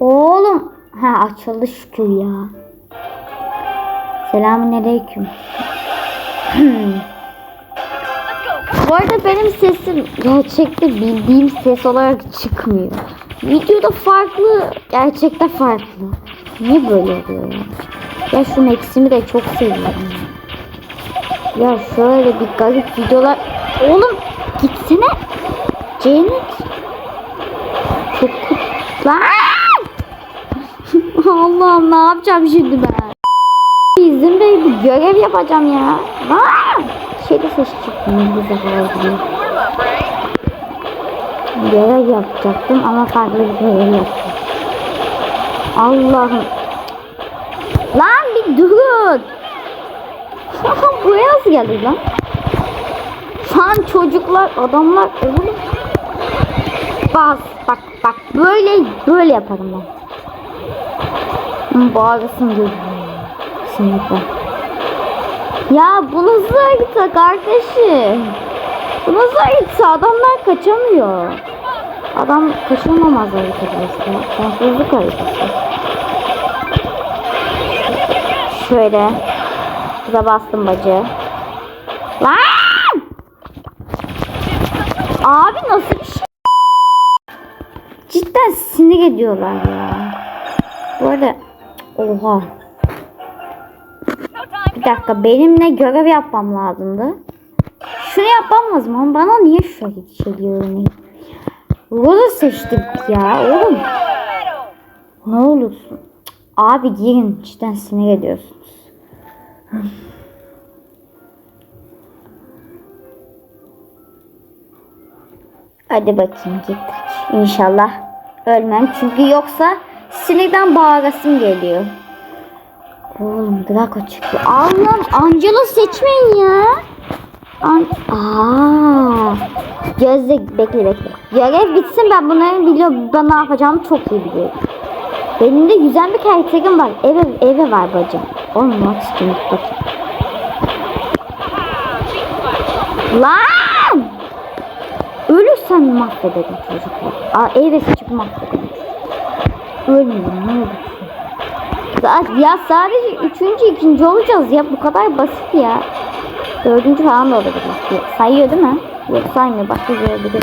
Oğlum. Ha açıldı şükür ya. Selamünaleyküm. Bu arada benim sesim gerçekte bildiğim ses olarak çıkmıyor. Videoda farklı, gerçekte farklı. Niye böyle oluyor ya? Ya şu Max'imi de çok seviyorum. Ya, şöyle bir garip videolar... Oğlum gitsene. Cennet. Çok Lan! Allah'ım ne yapacağım şimdi ben? İzin Bey bir görev yapacağım ya. Lan! Şeyde çıkmıyor bu. Görev yapacaktım ama farklı bir görev yaptım. Allah'ım. Lan bir durun. Buraya nasıl geldi lan? Şu an çocuklar, adamlar Bas, bak bak böyle böyle yaparım ben. Bağırsın geliyor. Kesinlikle. Ya bu nasıl harita kardeşim? Bu nasıl harita? Adamlar kaçamıyor. Adam kaçırmamaz harita işte. Sonsuzluk haritası. Şöyle. Kıza bastım bacı. Lan! Abi nasıl bir şey? Cidden sinir ediyorlar ya. Bu arada oha. Bir dakika benimle görev yapmam lazımdı. Şunu yapmam lazım bana niye şöyle geliyor örneğin? Rosa seçtik ya oğlum. Ne olursun. Abi girin cidden sinir ediyorsunuz. Hadi bakayım gittik. İnşallah ölmem. Çünkü yoksa sinirden bağırasım geliyor. Oğlum Draco çıktı. Allah'ım Angelo seçmeyin ya. An Aa. Gözde bekle bekle. Görev bitsin ben bunları biliyorum. Ben ne yapacağımı çok iyi biliyorum. Benim de güzel bir karakterim var. Eve, eve var bacım. Oğlum bak şimdi bakayım. Lan! Ölürsen mahvederim çocuklar. Aa, eve seçip mahvederim Ölmeyin ne. Zaten- Ya sadece üçüncü, ikinci olacağız ya. Bu kadar basit ya. Dördüncü falan da olabilir. Sayıyor değil mi? Yok saymıyor. Başka bir olabilir.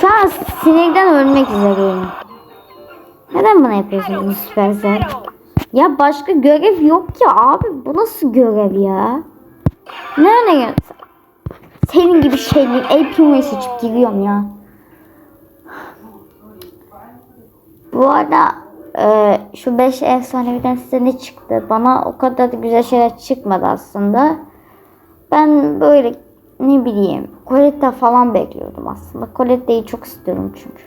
Şu an sinirden ölmek üzereyim. Neden bana yapıyorsunuz Süpersel? Ya başka görev yok ki abi. Bu nasıl görev ya? Ne ne Senin gibi şeyler piyonuyu seçip giriyorum ya. Bu arada e, şu 5 efsaneviden size ne çıktı? Bana o kadar da güzel şeyler çıkmadı aslında. Ben böyle ne bileyim Colette falan bekliyordum aslında. Colette'yi çok istiyorum çünkü.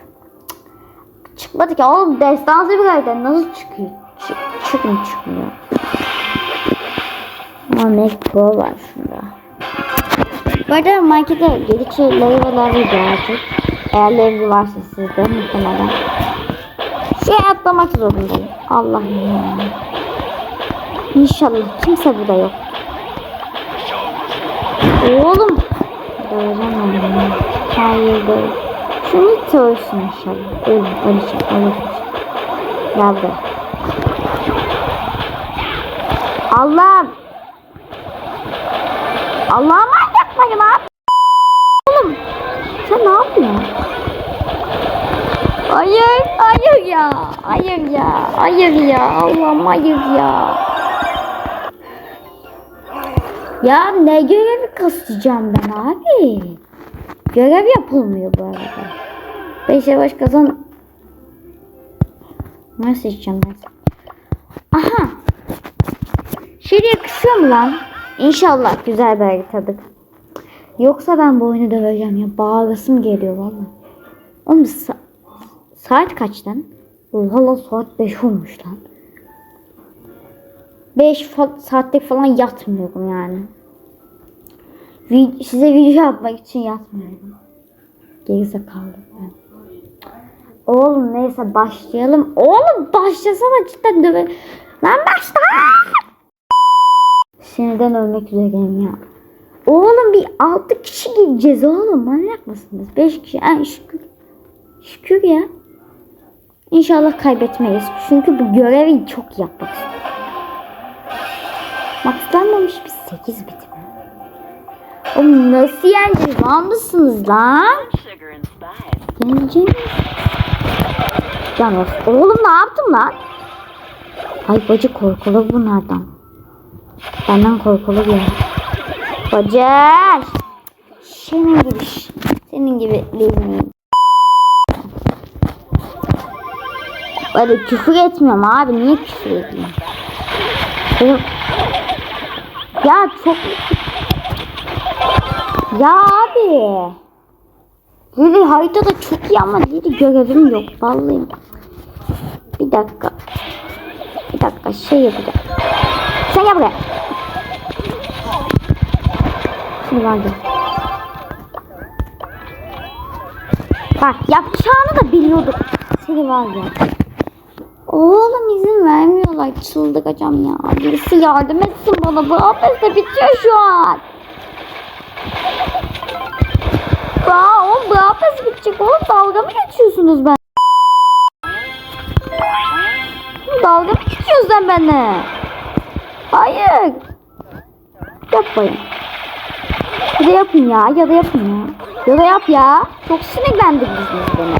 Çıkmadı ki oğlum destansı bir karakter nasıl çıkıyor? Çık, çıkmıyor çıkmıyor. Ama Mac Pro var şunda. Bu arada markete gelikçe levyeler gelecek. Eğer levye varsa sizde muhtemelen. Şey atlamak zorundayım. Allah'ım ya. İnşallah kimse burada yok. Oğlum. Doğuramam ya. Hayır değil. Şunu ölsün inşallah. Ölüm, öleceğim, öleceğim. Gel buraya. Allah'ım. Allah'ım mıyım abi? Oğlum. Sen ne yapıyorsun? Hayır, hayır ya. Hayır ya. Hayır ya. Allah'ım hayır ya. Ya ne görevi kasacağım ben abi? Görev yapılmıyor bu arada. Beş yavaş kazan. Nasıl seçeceğim ben? Aha. Şöyle yakışıyor mu lan? İnşallah güzel bir haritadır. Yoksa ben bu oyunu döveceğim ya. Bağırasım geliyor valla. Oğlum sa- saat kaç lan? Lan saat 5 olmuş lan. 5 fa- saatlik falan yatmıyorum yani. Vi- size video yapmak için yatmıyorum. Gerizekalı ben. Oğlum neyse başlayalım. Oğlum başlasana cidden döve. Lan başla. Sinirden ölmek üzereyim ya. Oğlum bir 6 kişi gideceğiz oğlum. Manyak mısınız? 5 kişi. En şükür. Şükür ya. İnşallah kaybetmeyiz. Çünkü bu görevi çok yapmak istiyorum. Maxlanmamış biz 8 bitim. Oğlum nasıl yeneceğiz? Var mısınız lan? Yeneceğiz. Yalnız oğlum ne yaptın lan? Ay bacı korkulu bunlardan. Benden korkulu bir. Bacı. Senin gibi. Senin gibi değil miyim? Böyle küfür etmiyorum abi. Niye küfür? Benim... Ya çok... Ya abi. Lili haritada çok iyi ama Lili görevim yok vallahi. Bir dakika. Bir dakika şey yapacağım. Sen gel buraya. Var gel. Bak yapacağını da biliyordum. Seni ya. Oğlum izin vermiyorlar. Çıldıracağım ya. Birisi yardım etsin bana. Bu hapiste bitiyor şu an. Aa, oğlum bu hapis bitecek. Oğlum dalga mı geçiyorsunuz ben? Dalga mı geçiyorsun sen benimle? Hayır. Yapmayın. Ya da yapın ya. Ya da yapın ya. Ya da yap ya. Çok sinirlendirdiniz beni.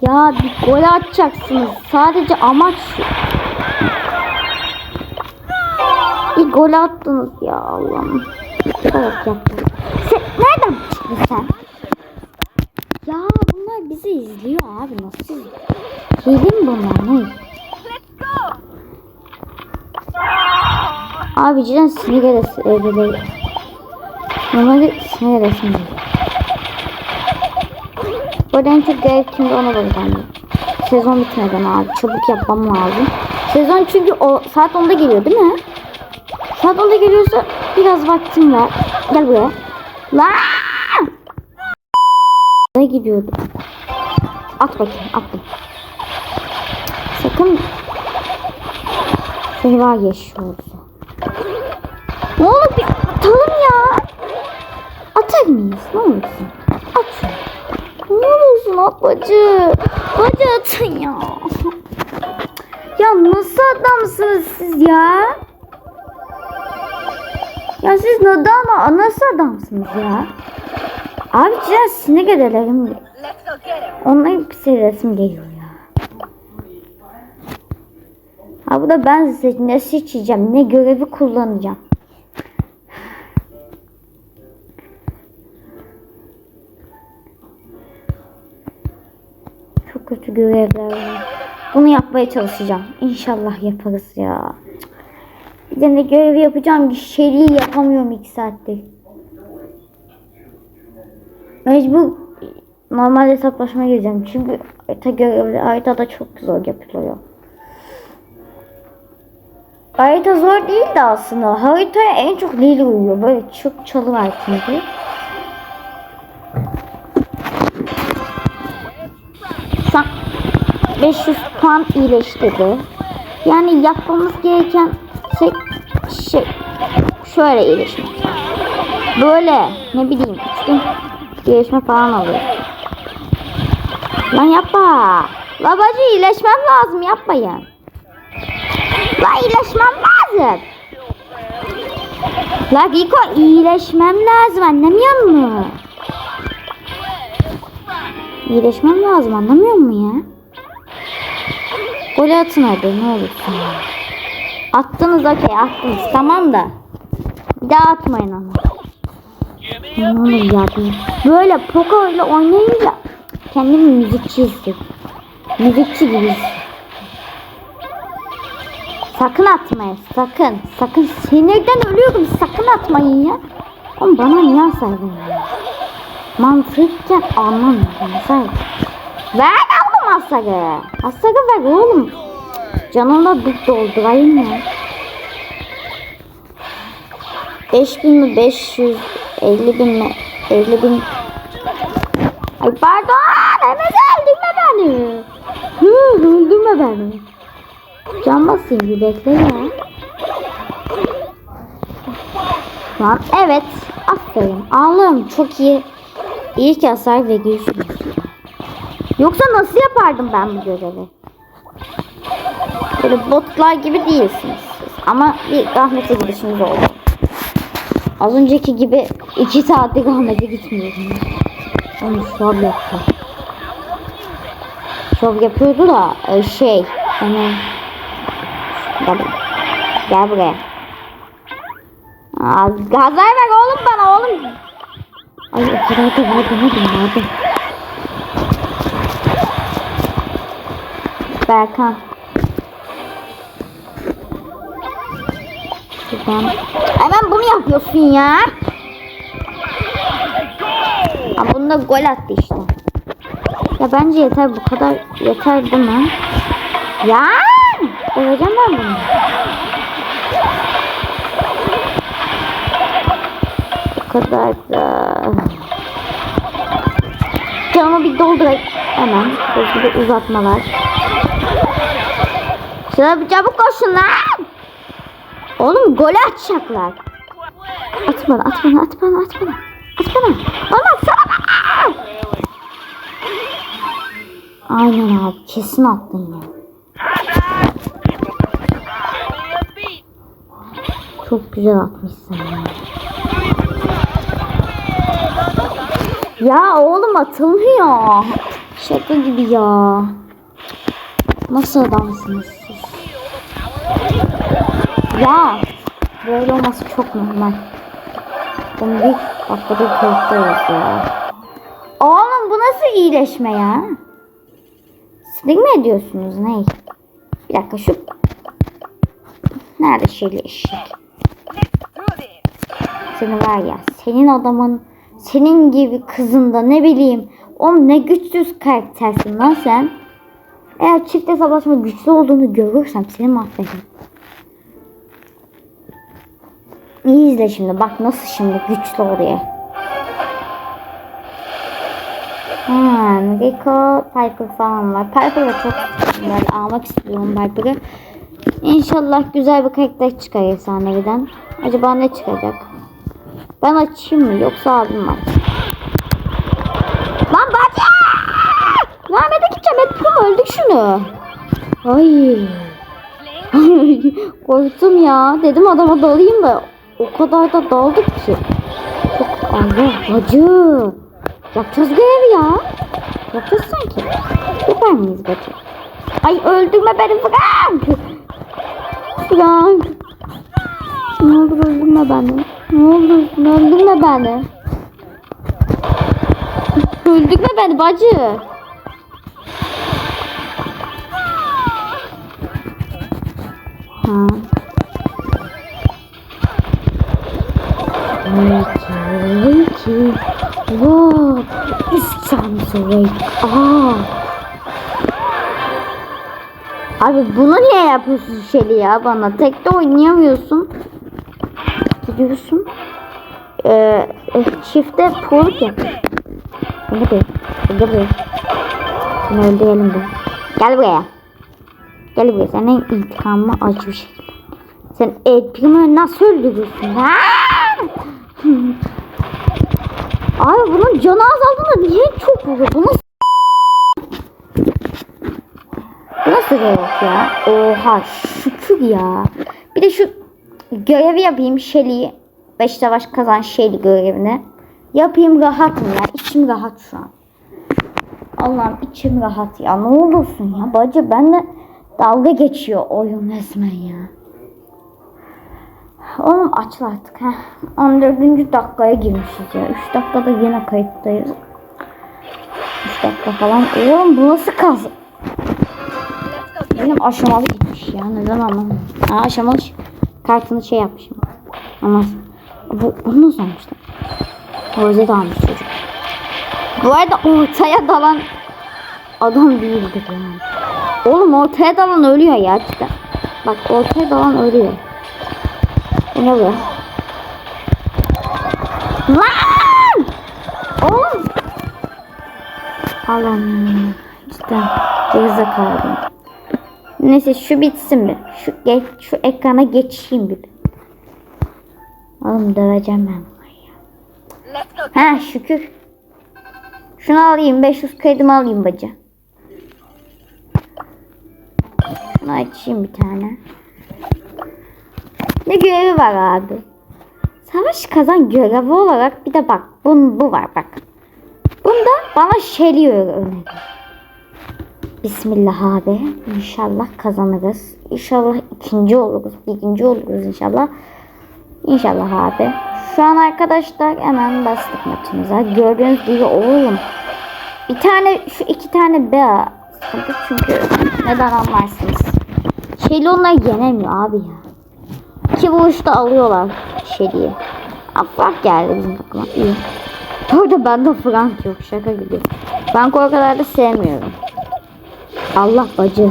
Ya bir gol atacaksınız. Sadece amaç şu. Bir gol attınız ya Allah'ım. Evet yaptım. Sen nereden çıktın sen? Ya bunlar bizi izliyor abi nasıl? Hile mi bunlar ne? Abi cidden edesi evde Normalde sinir edesim değil. Bu arada en çok gerek kimde ona bakacağım. Sezon bitmeden abi. Çabuk yapmam lazım. Sezon çünkü o saat 10'da geliyor değil mi? Saat 10'da geliyorsa biraz vaktim var. Gel buraya. Lan! Ne gidiyordu? At bakayım attım. Sakın seni var ya şu olsun. Ne olur bir atalım ya. Atar mıyız? Ne olursun? At. Ne olursun at bacı. Bacı atın ya. Ya nasıl adamsınız siz ya? Ya siz neden ama nasıl adamsınız ya? Abi cidden sinir ederim. Onların bir sevesim geliyor ya. Ha bu da ben seç ne seçeceğim ne görevi kullanacağım. Görevler. Bunu yapmaya çalışacağım. İnşallah yaparız ya. Bir de ne görevi yapacağım şeriyi yapamıyorum iki saattir. Mecbur normal hesaplaşma gireceğim. Çünkü harita görevli haritada çok zor yapılıyor. Harita zor değil de aslında. Haritaya en çok Lili uyuyor. Böyle çok çalı var çünkü. 500 puan iyileştirdi. Yani yapmamız gereken şey, şey şöyle iyileşmek. Böyle ne bileyim gün iyileşme falan alıyor. Lan yapma. La iyileşmem lazım yapmayın. La iyileşmem lazım. La Giko iyileşmem lazım anlamıyor musun? İyileşmem lazım anlamıyor musun ya? Gol atın hadi ne olursun. Attınız okey attınız tamam da. Bir daha atmayın ama. Ne olur ya Böyle poker ile oynayınca kendimi müzikçi hissediyorum. Müzikçi gibi. Sakın atmayın sakın. Sakın sinirden ölüyorum sakın atmayın ya. Oğlum bana niye saydın ya? Mantıkken anlamıyorum. Ver hasarı. Hasarı ver oğlum. Canımda dip doldurayım ya. 5000 mi 500 50 bin mi 50 bin Ay pardon Enes öldürme beni Hı, öldürme beni Can basayım bir bekle ya. Lan evet. Aferin. Ağlarım çok iyi. İyi ki hasar veriyorsunuz. Yoksa nasıl yapardım ben bu görevi? Böyle botlar gibi değilsiniz siz. Ama bir rahmete gidişiniz oldu. Az önceki gibi iki saatlik rahmete gitmiyorum. Onu şov yaptı. Şov yapıyordu da e, şey hani gel, gel buraya. Gazlar ver oğlum bana oğlum. Ay o kadar da var demedim vardı. Berkan. Şuradan. Hemen bunu yapıyorsun ya. Ha bunda gol attı işte. Ya bence yeter bu kadar yeter değil mi? Ya öleceğim ben bunu. Bu kadar da. Canımı bir doldurayım. Hemen bir uzatmalar. Şuna bir çabuk koşun lan. Oğlum gol atacaklar. At bana, at bana, at bana, at bana. At bana. Bana atsana bana. Aynen abi, kesin attın ya. Çok güzel atmışsın ya. Ya oğlum atılmıyor. Şaka gibi ya. Nasıl adamsınız? Ya böyle olması çok normal. Bir dakikada korkuyoruz ya. Oğlum bu nasıl iyileşme ya? Silik mi ediyorsunuz ne? Bir dakika şu. Nerede şeyli eşek? Seni var ya senin adamın senin gibi kızında ne bileyim oğlum ne güçsüz karaktersin lan sen. Eğer çifte savaşma güçlü olduğunu görürsem seni mahvederim. İyi izle şimdi. Bak nasıl şimdi güçlü oluyor. Hmm, Rico, Piper falan var. Piper'ı çok böyle almak istiyorum Piper'ı. İnşallah güzel bir karakter çıkar efsaneviden. Acaba ne çıkacak? Ben açayım mı yoksa abim var? Lan bacı! Rahmete gideceğim. Ettim öldük şunu. Ay. Korktum ya. Dedim adama dalayım da o kadar da daldık ki. Çok Allah bacı. Yapacağız görevi ya. Yapacağız sanki. Yapar mıyız bacı? Ay öldürme beni Frank. Frank. Ne olur öldürme beni. Ne olursun öldürme beni. Öldürme beni bacı. Ha. Wait. Wow, this sounds great. Aa. Abi bunu niye yapıyorsun Şeli ya bana? Tek de oynayamıyorsun. Gidiyorsun. Ee, e, çifte pulluk yap. Gel buraya. Gel buraya. Seni öldürelim de. Gel buraya. Gel buraya. Senin intikamı acı bir şey. Sen El Primo'yu nasıl öldürürsün? Ha? Abi bunun canı azaldığında niye çok vuruyor? Bu nasıl? Nasıl yok ya? Oha şükür ya. Bir de şu görevi yapayım Shelly'i. 5 savaş kazan Shelly görevini. Yapayım rahatım ya. İçim rahat şu an. Allah'ım içim rahat ya. Ne olursun ya. Bacı benle dalga geçiyor oyun resmen ya. Oğlum aç artık. Heh. 14. dakikaya girmişiz ya. 3 dakikada yine kayıttayız. 3 dakika falan. Oğlum bu nasıl kaz? Benim aşamalı gitmiş ya. Neden anlamadım. Ha aşamalı kartını şey yapmışım. Ama bu, bunu nasıl almışlar? Rozet almış çocuk. Bu arada ortaya dalan adam değildir yani. Oğlum ortaya dalan ölüyor ya cidden. Bak ortaya dalan ölüyor. Bu Ne bu? Lan! Oğlum! Allah'ım cidden gerize kaldım. Neyse şu bitsin bir. Şu geç, şu ekrana geçeyim bir. Oğlum döveceğim ben. Let's go. Ha şükür. Şunu alayım 500 kredimi alayım bacı. Şunu açayım bir tane. Ne görevi var abi? Savaş kazan görevi olarak bir de bak bun, bu var bak. Bunda bana Shelly öneriyor. Bismillah abi. İnşallah kazanırız. İnşallah ikinci oluruz. Birinci oluruz inşallah. İnşallah abi. Şu an arkadaşlar hemen bastık maçımıza. Gördüğünüz gibi oğlum. Bir tane şu iki tane B çünkü neden anlarsınız. Şeyli onlar yenemiyor abi ya. İki vuruşta alıyorlar Şeyli'yi. Aa, Frank geldi bizim takıma. İyi. Orada bende Frank yok şaka gibi. Frank o kadar da sevmiyorum. Allah bacı.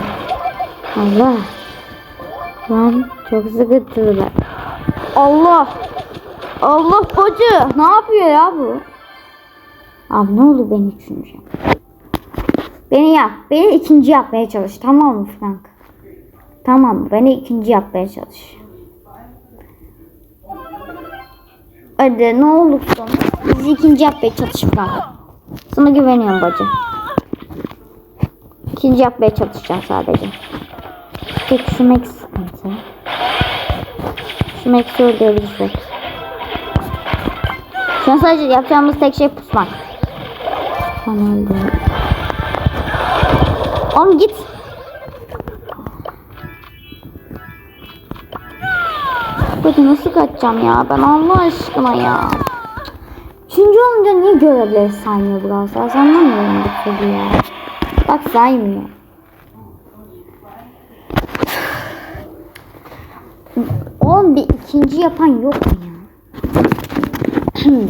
Allah. Lan çok sıkıntılı. Allah. Allah bacı. Ne yapıyor ya bu? Abi ne olur beni üçüncü. Beni yap. Beni ikinci yapmaya çalış. Tamam mı Frank? Tamam? Beni ikinci yapmaya çalış. Hadi ne olursun. Bizi ikinci yapmaya çalış Frank. Sana güveniyorum bacı. İkinci yapmaya çalışacağım sadece. Tek şu Max sıkıntı. Şu Max'i öldürebilirsek. Şu an sadece yapacağımız tek şey pusmak. Lan öldü. Oğlum git. Peki nasıl kaçacağım ya? Ben Allah aşkına ya. Üçüncü olunca niye görevleri saymıyor biraz daha? Anlamıyorum bu ya. Bak saymıyor. Oğlum bir ikinci yapan yok mu ya?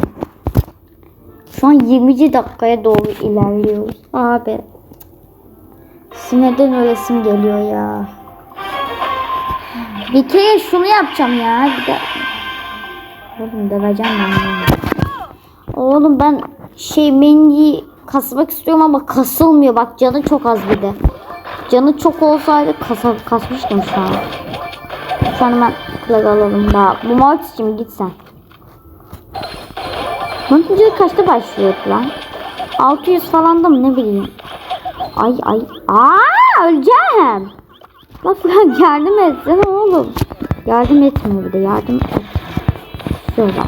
Şu an 20. dakikaya doğru ilerliyoruz. Abi. Sinirden ölesim geliyor ya. Bir kere şunu yapacağım ya. Bir de... Oğlum döveceğim ben bunu. Oğlum ben şey Mendy'yi kasmak istiyorum ama kasılmıyor. Bak canı çok az bir de. Canı çok olsaydı kasa, kasmıştım şu an. Şu an hemen klag alalım daha. Bu için git sen. Mantıcılık kaçta başlıyor lan? 600 falan da mı ne bileyim. Ay ay. Aa öleceğim. Frank yardım etsene oğlum. Yardım etmiyor bir de yardım et. Şuradan.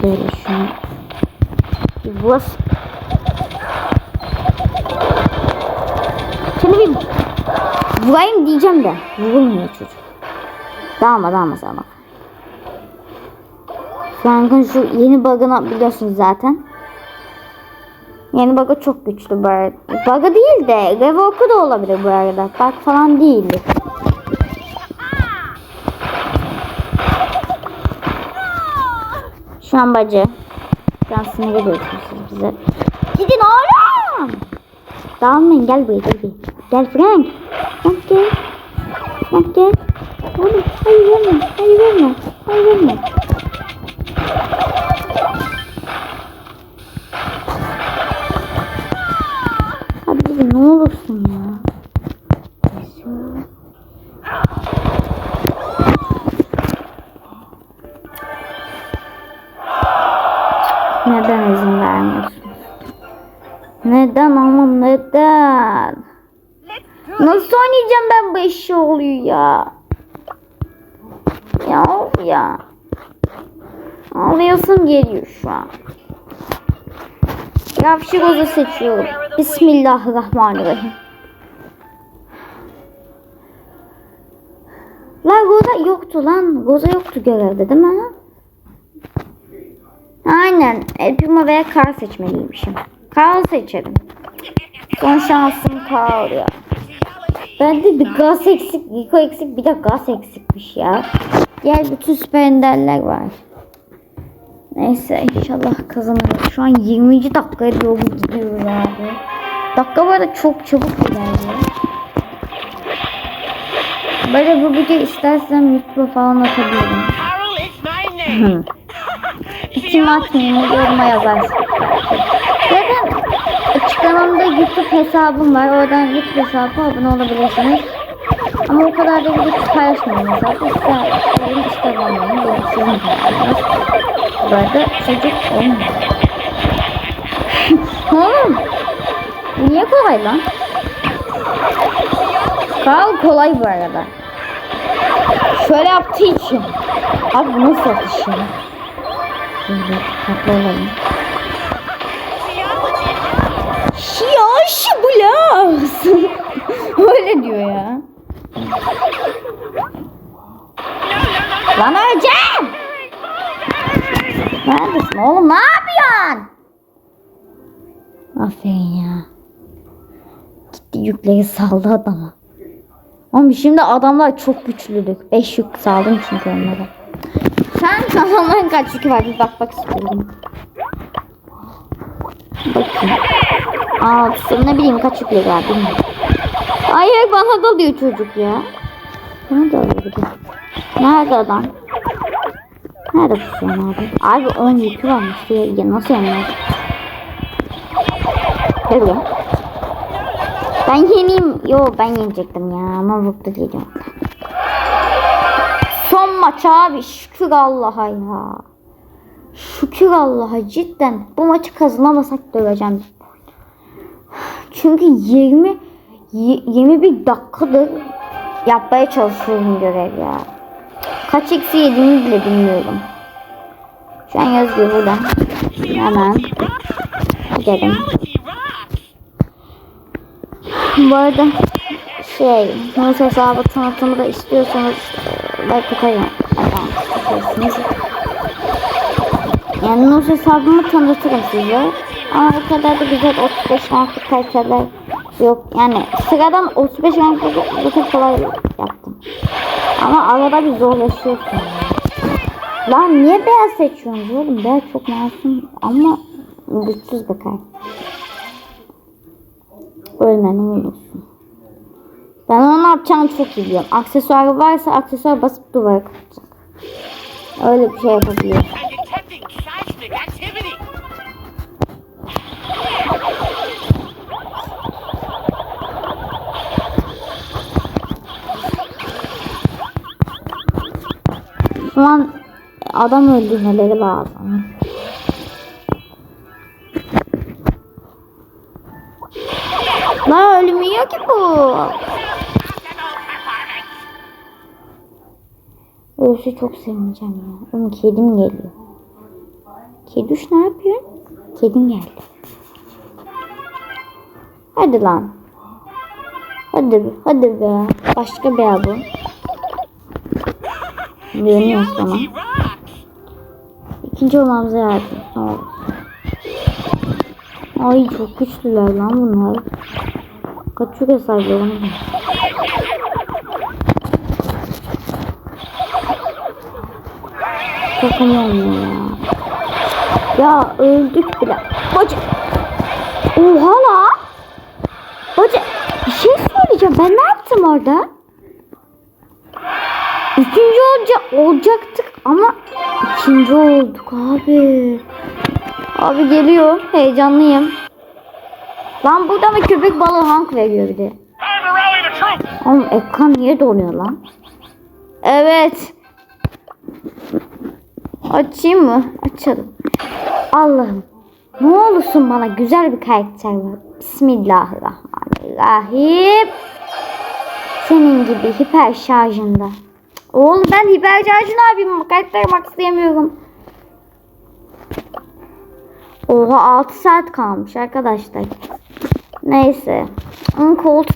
Şöyle şunu. Bir. Seni bir vurayım diyeceğim de vurulmuyor çocuk. Dalma dalma dalma. Frank'ın şu yeni bug'ını biliyorsunuz zaten. Yeni bug'ı çok güçlü bu arada. Bug'ı değil de revoke'u da olabilir bu arada. Bug falan değildi. Şu an bacı. Şu an sinir ediyorsunuz bize. Gidin oğlum. Dağılmayın gel buraya gel buraya. Gel Frank. Frank gel. Frank gel. Oğlum hayır verme. Hayır verme. Hayır verme. Abi ne olursun ya. Neden izin vermiyorsun? Neden ama neden? Nasıl oynayacağım ben bu işi oluyor ya? Ya ya. Ağlayasım geliyor şu an. Yavşık ozu seçiyorum. Bismillahirrahmanirrahim. La Goza yoktu lan. Goza yoktu görevde değil mi? Aynen. El Primo veya Carl seçmeliymişim. Carl seçelim. Son şansım Carl ya. Bende bir gaz eksik, Rico eksik, bir de gaz eksikmiş ya. Gel bütün süper enderler var. Neyse inşallah kazanırız. Şu an 20. dakikaya doğru gidiyoruz abi. Dakika bu arada çok çabuk ilerliyor. Böyle bu video istersen YouTube'a falan atabilirim. Kim atmayayım yoruma yazarsın. Zaten Açıklamamda YouTube hesabım var. Oradan YouTube hesabı abone olabilirsiniz. Ama o kadar da video paylaşmıyorum mesela. İşte benim sizin kanalınız. Bu arada çocuk olmuyor. Oğlum. Niye kolay lan? Kral kolay bu arada. Şöyle yaptığı için. Abi bu nasıl atış ya? Böyle dikkatli olalım. Şiyaş blas. Öyle diyor ya. Lan öleceğim. Neredesin oğlum ne yapıyorsun? Aferin ya. Gitti yükleri saldı adama. Ama şimdi adamlar çok güçlülük. 5 yük saldım çünkü onlara. Sen adamların kaç yükü var bir bak bak istiyorum. Bakayım. Altı ne bileyim kaç yükleri var bilmiyorum. Hayır bana dalıyor çocuk ya. Bana dalıyor. Nerede adam? Nerede pusuyorsun abi? Abi 10 yükü varmış. Ya, ya nasıl yenmez? Gel buraya. Ben yeneyim. Yo ben yenecektim ya ama vurdu geliyorum. Son maç abi şükür Allah'a ya. Şükür Allah'a cidden bu maçı kazanamasak döveceğim. Çünkü 20 y- 21 dakikadır yapmaya çalışıyorum görev ya. Kaç eksi yediğimi bile bilmiyorum. Şu an yazıyor burada. Hemen gidelim. Bu arada şey, Nus hesabı tanıtımı da istiyorsanız e, like. Atarsınız. Yani Nus hesabımı tanıtırım size. Ama o kadar da güzel 35 ranklı kaliteler yok. Yani sıradan 35 ranklı bütün kolay yaptım. Ama arada bir zorlaşıyorsun. Lan niye beyaz seçiyorsunuz oğlum? Beyaz çok masum ama güçsüz bakar. Ölmen olursun. Ben onu ne yapacağını çok iyi biliyorum. Aksesuarı varsa aksesuar basıp duvara kapatacak. Öyle bir şey yapabiliyor. Adam öldürmeleri lazım. La ölmüyor ki bu. Ölse çok sevineceğim ya. Oğlum kedim geliyor. Keduş ne yapıyor? Kedim geldi. Hadi lan. Hadi be, hadi be. Başka bir bu. Dönüyor sana. İkinci olmamıza yardım. Olur. Ay çok güçlüler lan bunlar. Kaçıyor hesaplarım. Takım olmuyor ya. Ya öldük bile. Bacı. Oha la. Bacı. Bir şey söyleyeceğim. Ben ne yaptım orada? Üçüncü olacak, olacaktık ama ikinci olduk abi. Abi geliyor. Heyecanlıyım. Lan burada mı köpek balığı hank veriyor bir de. Oğlum ekran niye donuyor lan? Evet. Açayım mı? Açalım. Allah'ım. Ne olursun bana güzel bir karakter ver. Bismillahirrahmanirrahim. Senin gibi hiper şarjında. Oğlum ben hiper şarjını abim karakter maxlayamıyorum. Oha 6 saat kalmış arkadaşlar. Neyse.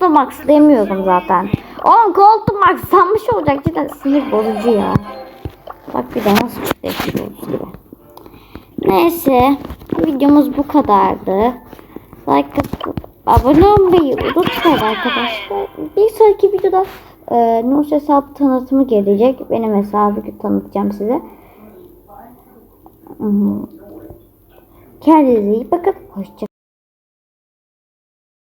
Da maxlayamıyorum zaten. Onun koltuğu maxlanmış olacak cidden sinir bozucu ya. Bak bir de nasıl şimdi. Neyse. Videomuz bu kadardı. Like abone olmayı unutmayın arkadaşlar. Bir sonraki videoda e, Nus hesabı tanıtımı gelecek. Benim hesabı tanıtacağım size. Kendinize iyi bakın. Hoşça